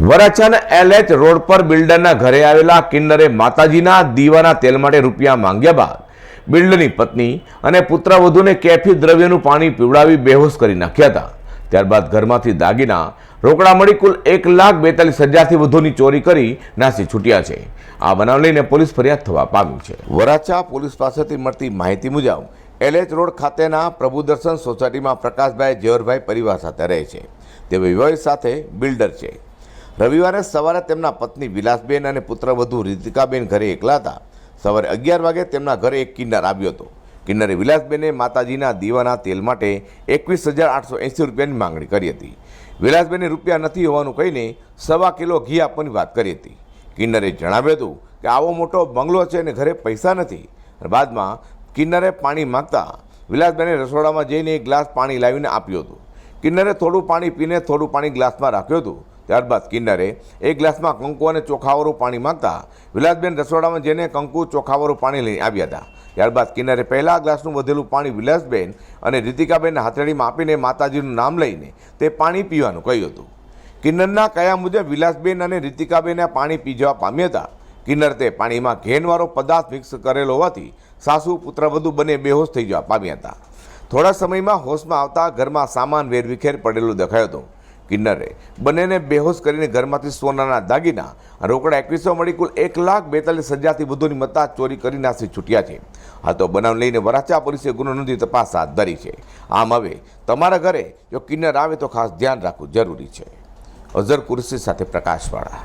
વરાછાના LH road પર બિલ્ડરના ઘરે આવેલા કિન્નરે માતાજીના દીવાના તેલ માટે રૂપિયા માંગ્યા બાદ બિલ્ડરની પત્ની અને પુત્રવધુને કેફી દ્રવ્યનું પાણી પીવડાવી બેહોશ કરી નાખ્યા હતા. ત્યારબાદ ઘરમાંથી દાગીના, રોકડા મળી કુલ એક લાખ બેતાલીસ હજારથી વધુની ચોરી કરી નાસી છૂટ્યા છે. આ બનાવ લઈને પોલીસ ફરિયાદ થવા પામી છે. વરાછા પોલીસ પાસેથી મળતી માહિતી મુજબ, એલએચ રોડ ખાતેના પ્રભુદર્શન સોસાયટીમાં પ્રકાશભાઈ જેવરભાઈ પરિવાર સાથે રહે છે. તે વિવાહ સાથે બિલ્ડર છે. રવિવારે સવારે તેમના પત્ની વિલાસબેન અને પુત્રવધુ રીતિકાબેન ઘરે એકલા હતા. સવારે અગિયાર વાગે તેમના ઘરે એક કિન્નર આવ્યો હતો. કિન્નરે વિલાસબેને માતાજીના દીવાના તેલ માટે એકવીસ હજાર આઠસો એંસી રૂપિયાની માંગણી કરી હતી. વિલાસબેને રૂપિયા નથી હોવાનું કહીને સવા કિલો ઘી આપવાની વાત કરી હતી. કિન્નરે જણાવ્યું હતું કે આવો મોટો બંગલો છે અને ઘરે પૈસા નથી. બાદમાં કિન્નરે પાણી માગતા વિલાસબેને રસોડામાં જઈને એક ગ્લાસ પાણી લાવીને આપ્યું હતું. કિન્નરે થોડું પાણી પીને થોડું પાણી ગ્લાસમાં રાખ્યું હતું. ત્યારબાદ કિન્નરે એક ગ્લાસમાં કંકુ અને ચોખાવાળું પાણી માંગતા વિલાસબેન રસોડામાં જઈને કંકુ, ચોખાવાળું પાણી લઈને આવ્યા હતા. ત્યારબાદ કિન્નરે પહેલા ગ્લાસનું વધેલું પાણી વિલાસબેન અને રીતિકાબેનના હાથેળીમાં આપીને માતાજીનું નામ લઈને તે પાણી પીવાનું કહ્યું હતું. કિન્નરના કયા મુજબ વિલાસબેન અને રીતિકાબેને પાણી પી જવા પામ્યા હતા? કિન્નર તે પાણીમાં ઘેનવાળો પદાર્થ મિક્સ કરેલો હોવાથી સાસુ પુત્રવધુ બંને બેહોશ થઈ જવા પામ્યા હતા. થોડા સમયમાં હોશમાં આવતા ઘરમાં સામાન વેરવિખેર પડેલું દેખાયો હતો. કિન્નરે. બંનેને બેહોશ કરીને ઘરમાંથી સોનાના દાગીના. રોકડા એકવીસો મળી કુલ એક લાખ બેતાલીસ હજારથી વધુની મત્તા ચોરી કરી નાસી છૂટ્યા છે. આ તો બનાવ લઈને વરાછા પોલીસે ગુનો નોંધી તપાસ હાથ ધરી છે. આમ હવે તમારા ઘરે જો કિન્નર આવે તો ખાસ ધ્યાન રાખવું જરૂરી છે. અઝર કુરશી સાથે પ્રકાશવાળા.